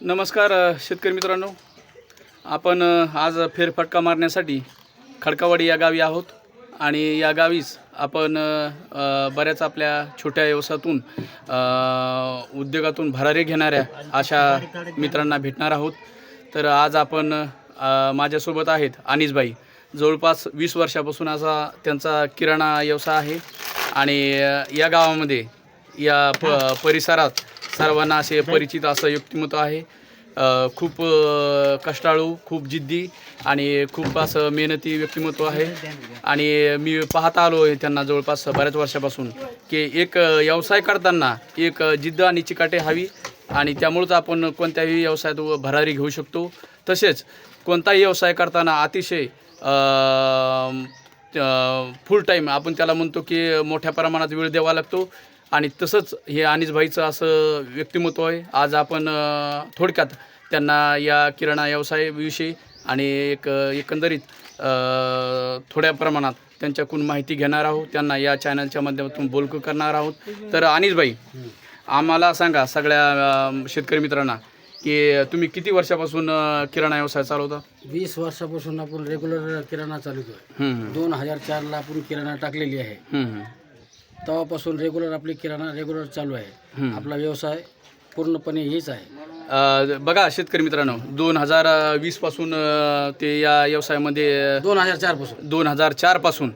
नमस्कार शेतकरी मित्रांनो. आपण आज फेरफटका मारण्यासाठी खडकावाडी या गावी आहोत आणि या गावीच आपण बऱ्याच आपल्या छोट्या व्यवसायातून उद्योगातून भरारी घेणाऱ्या अशा मित्रांना भेटणार आहोत. तर आज आपण माझ्यासोबत आहेत अनिसबाई. जवळपास वीस वर्षापासून असा त्यांचा किराणा व्यवसाय आहे आणि या गावामध्ये या प परिसरात सर्वांना असे परिचित असं व्यक्तिमत्व आहे. खूप कष्टाळू खूप जिद्दी आणि खूप असं मेहनती व्यक्तिमत्व आहे. आणि मी पाहता आलो आहे त्यांना जवळपास बऱ्याच वर्षापासून की एक व्यवसाय करताना एक जिद्द आणि चिकाटे हवी आणि त्यामुळंच आपण कोणत्याही व्यवसायात भरारी घेऊ शकतो. तसेच कोणताही व्यवसाय करताना अतिशय फुल टाईम आपण त्याला म्हणतो की मोठ्या प्रमाणात वेळ द्यावा लागतो. आणि तसंच हे अनिसभाईचं असं व्यक्तिमत्व आहे. आज आपण थोडक्यात त्यांना या किराणा व्यवसायाविषयी आणि एक एकंदरीत थोड्या प्रमाणात त्यांच्याकडून माहिती घेणार आहोत. त्यांना या चॅनलच्या माध्यमातून बोलकं करणार आहोत. तर अनिसभाई आम्हाला सांगा सगळ्या शेतकरी मित्रांना की तुम्ही किती वर्षापासून किराणा व्यवसाय चालवता? वीस वर्षापासून आपण रेग्युलर किराणा चालवतोय. हम्म, दोन हजार चारला आपण किराणा टाकलेली आहे. तेव्हापासून रेग्युलर आपली किराणा रेग्युलर चालू आहे. आपला व्यवसाय पूर्णपणे हेच आहे. अ, बघा शेतकरी मित्रांनो दोन हजार वीसपासून अ, ते या व्यवसायामध्ये दोन हजार चारपासून. दोन हजार चारपासून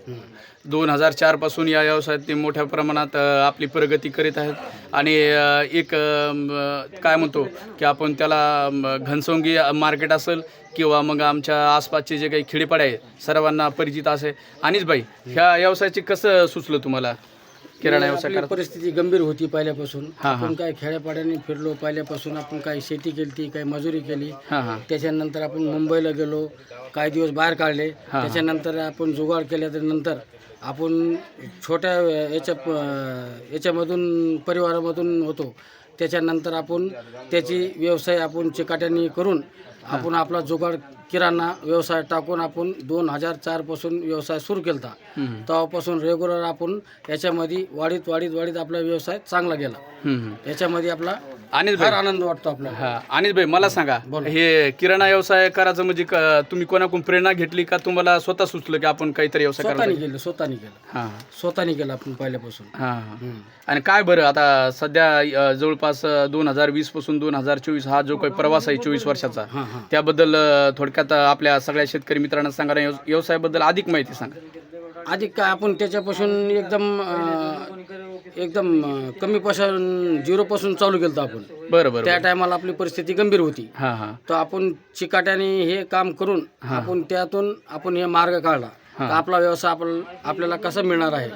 दोन हजार चारपासून या व्यवसायात ते मोठ्या प्रमाणात अ, आपली प्रगती करीत आहेत. आणि अ, एक अ, म, काय म्हणतो की आपण त्याला म, घनसंगी मार्केट असेल किंवा मग आमच्या आसपासचे जे काही खेडेपाडे आहेत सर्वांना परिचित असे अनिस भाई ह्या व्यवसायाचे कसं सुचलं तुम्हाला? किराणा व्यवसाय आपली करा परिस्थिती गंभीर होती पहिल्यापासून. हां, हां. आपण काय खेड्यापाड्याने फिरलो पहिल्यापासून आपण काही शेती केली काही मजुरी केली. हां हां. त्याच्यानंतर आपण मुंबईला गेलो काही दिवस बाहेर काढले. त्याच्यानंतर आपण जुगाड केल्यानंतर आपण छोट्या याच्या प- याच्यामधून परिवारामधून होतो. त्याच्यानंतर आपण त्याची व्यवसाय आपण चिकाट्याने करून आपण आपला जुगाड किराणा व्यवसाय टाकून आपण दोन हजार चारपासून व्यवसाय सुरू केला तेव्हापासून रेग्युलर आपण याच्यामध्ये वाढीत वाढीत वाढीत आपला व्यवसाय चांगला गेला. याच्यामध्ये आपला अनिस भाई. फार आनंद वाटतो आपल्याला. हा अनिस भाई मला सांगा हे किराणा व्यवसाय करायचं म्हणजे तुम्ही कोणाकडून प्रेरणा घेतली का तुम्हाला स्वतः सुचलं की आपण काहीतरी व्यवसाय स्वतःने? केलं स्वतःने केलं. स्वतःने केलं आपण पहिल्यापासून. आणि काय बरं आता सध्या जवळपास दोन हजार वीसपासून दोन हजार चोवीस हा जो काही प्रवास आहे चोवीस वर्षाचा त्याबद्दल थोडक्यात आपल्या सगळ्या शेतकरी मित्रांना सांगा आणि अधिक माहिती सांगा. अधिक काय आपण त्याच्यापासून एकदम अं, एकदम अं, कमीपासून झिरोपासून चालू केलं होतं आपण. बरं बरं त्या टायमाला आपली परिस्थिती गंभीर होती. हा हा. तर आपण चिकाट्याने हे काम करून आपण त्यातून आपण हे मार्ग काढला. आपला व्यवसाय आपण आपल्याला कसा मिळणार आहे?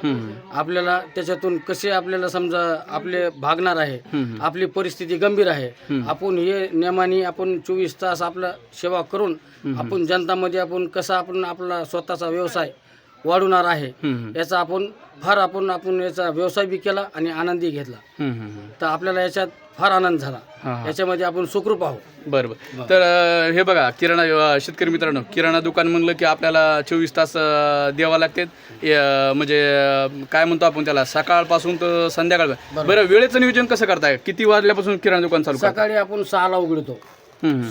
आपल्याला त्याच्यातून कसे आपल्याला समजा आपले भागणार आहे. आपली परिस्थिती गंभीर आहे. आपण हे नियमाने आपण चोवीस तास आपला सेवा करून आपण जनतामध्ये आपण कसा आपण आपला स्वतःचा व्यवसाय वाढवणार आहे? याचा आपण फार आपण आपण याचा व्यवसाय बी केला आणि आनंदी घेतला. तर आपल्याला याच्यात फार आनंद झाला. हा. याच्यामध्ये आपण सुखरूप आहोत. बरं बरं. तर अ, हे बघा किराणा अ, शेतकरी मित्रांनो किराणा दुकान म्हणलं की आपल्याला चोवीस तास अ, द्यावा लागतात. अ, म्हणजे अ, काय म्हणतो आपण त्याला सकाळपासून तर संध्याकाळ बरं वेळेचं नियोजन कसं करताय? किती वाजल्यापासून किराणा दुकान चालू करताय? सकाळी आपण सहाला उघडतो.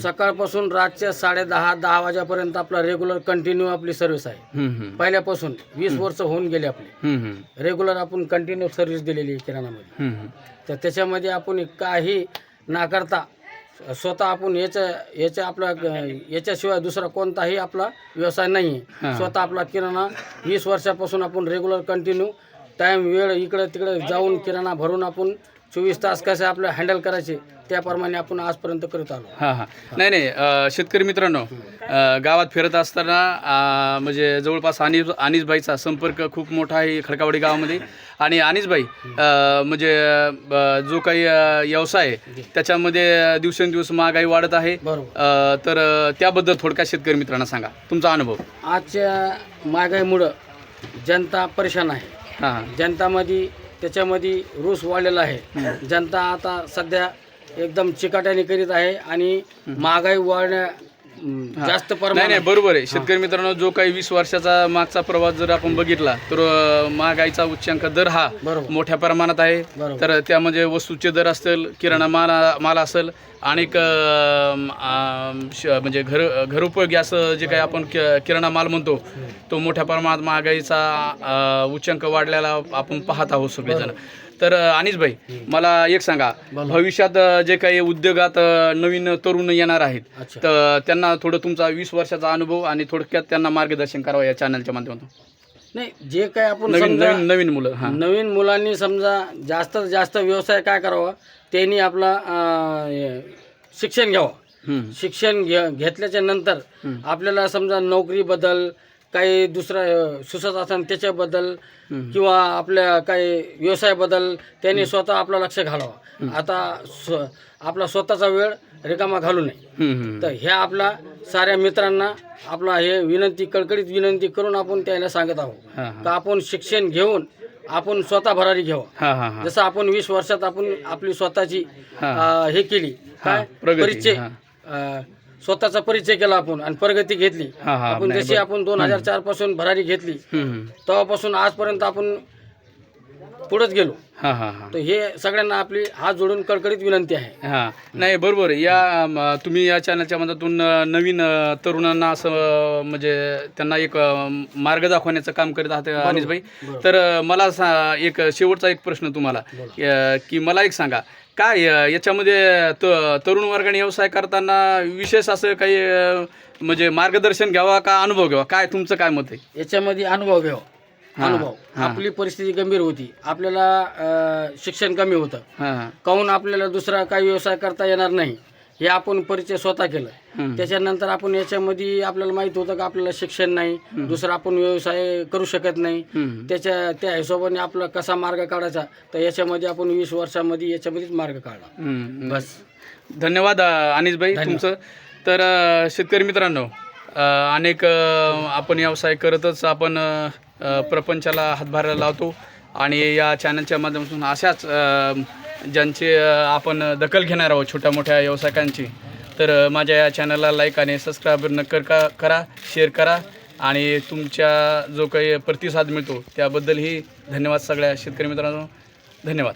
सकाळपासून रातच्या साडे दहा दहा वाजेपर्यंत आपला रेग्युलर कंटिन्यू आपली सर्व्हिस आहे. पहिल्यापासून वीस वर्ष होऊन गेले आपले. रेग्युलर आपण कंटिन्यू सर्व्हिस दिलेली आहे किराणामध्ये. तर त्याच्यामध्ये आपण काही नाकारता स्वतः आपण याच्या याच्या आपला याच्याशिवाय दुसरा कोणताही आपला व्यवसाय नाही आहे स्वतः आपला किराणा वीस वर्षापासून आपण रेग्युलर कंटिन्यू टाईम वेळ इकडं तिकडं जाऊन किराणा भरून आपण चोवीस तास कसे आपलं हँडल करायचे त्याप्रमाणे आपण आजपर्यंत करत आलो. हा हा. नाही नाही अ, शेतकरी मित्रांनो अ, गावात फिरत असताना अ, म्हणजे जवळपास अनिस अनिसबाईचा संपर्क खूप मोठा आहे खडकावाडी गावामध्ये. आणि अनिसबाई अ, म्हणजे अ, जो काही अ, व्यवसाय आहे त्याच्यामध्ये दिवसेंदिवस महागाई वाढत आहे. बरोबर. अ, तर अ, त्याबद्दल थोडक्यात शेतकरी मित्रांना सांगा. तुमचा अनुभव. आजच्या महागाईमुळं जनता परेशान आहे. हां हां. जनतामध्ये त्याच्यामध्ये रोष वाढलेला आहे. जनता आता सध्या एकदम चिकाट्याने करीत आहे आणि महागाई वाढण्या जास्त नाही प्रमाणात नाही बरोबर आहे. शेतकरी मित्रांनो जो काही वीस वर्षाचा मागचा प्रवास जर आपण बघितला तर अं, महागाईचा उच्चांक दर हा बरोबर. मोठ्या प्रमाणात आहे. बरोबर. तर त्यामध्ये वस्तूचे दर असतील किराणा माल माल असेल अनेक श- म्हणजे घर घरोपयोगी असं जे काही आपण कि- किराणा माल म्हणतो तो मोठ्या प्रमाणात महागाईचा अं, उच्चांक वाढलेला आपण पाहत आहोत सगळेजण. तर अं, अनिस भाई मला एक सांगा. भविष्यात जे काही उद्योगात नवीन तरुण येणार आहेत तर त्यांना थोडं तुमचा वीस वर्षाचा अनुभव आणि थोडक्यात त्यांना मार्गदर्शन करावं या चॅनलच्या माध्यमातून नाही जे काय आपण नवीन समजा नवीन नवीन मुलं हां नवीन मुलांनी समजा जास्तीत जास्त व्यवसाय काय करावा त्यांनी आपला अं, हे, शिक्षण घ्यावं हम्म. शिक्षण घे घेतल्याच्या नंतर. आपल्याला समजा नोकरीबद्दल काही दुसरा अं, सुचत असेल त्याच्याबद्दल. किंवा आपल्या काही व्यवसायाबद्दल त्यांनी स्वतः आपलं लक्ष घालावं आता स्व आपला स्वतःचा वेळ रिकामा घालू नये. तर ह्या आपला साऱ्या मित्रांना आपला हे विनंती कळकळीत विनंती करून आपण त्याला सांगत आहोत. का आपण शिक्षण घेऊन आपण स्वतः भरारी घ्यावं. जसं आपण वीस वर्षात आपण आपली स्वतःची हां. केली काय परिचय स्वतःचा परिचय केला आपण आणि प्रगती घेतली. हां, हां, आपण नाही, जशी आपण दोन हजार चारपासून भरारी घेतली हम्म. तेव्हापासून आजपर्यंत आपण पुढेच गेलो. हां हां हां. तर हे सगळ्यांना आपली हात जोडून कळकळीत विनंती आहे. हां. नाही बरोबर आहे. या म, तुम्ही या चॅनलच्या मदतून अ, नवीन अ, तरुणांना असं अ, म्हणजे त्यांना एक अ, मार्ग दाखवण्याचं काम करीत आहात अनिस भाई बरोबर. तर अ, मला सा एक शेवटचा एक प्रश्न तुम्हाला अ, की मला एक सांगा. काय याच्यामध्ये त तरुण वर्गाने व्यवसाय करताना विशेष असं काही म्हणजे मार्गदर्शन घ्यावा का अनुभव घ्यावा? काय तुमचं काय मत आहे? याच्यामध्ये अनुभव घ्यावा. अनुभव. आपली परिस्थिती गंभीर होती. आपल्याला अं, शिक्षण कमी होतं. हां. काहून आपल्याला दुसरा काही व्यवसाय करता येणार नाही? हे आपण परिचय स्वतः केलं. त्याच्यानंतर आपण याच्यामध्ये आपल्याला माहीत होतं का आपल्याला शिक्षण नाही दुसरा आपण व्यवसाय करू शकत नाही. त्याच्या त्या हिशोबाने आपला कसा मार्ग काढायचा तर याच्यामध्ये आपण वीस वर्षामध्ये याच्यामध्येच मार्ग काढला. बस धन्यवाद अनिस भाई धन्यवाद. तुमचं तर शेतकरी मित्रांनो अनेक आपण व्यवसाय करतच आपण प्रपंचाला हातभार लावतो आणि या चॅनलच्या माध्यमातून अशाच ज्यांचे आपण दखल घेणार आहोत छोट्या मोठ्या व्यावसायिकांची तर माझ्या या चॅनलला लाईक आणि सबस्क्राईब नक्कर का करा शेअर करा आणि तुमच्या जो काही प्रतिसाद मिळतो त्याबद्दलही धन्यवाद सगळ्या शेतकरी मित्रांनो. धन्यवाद.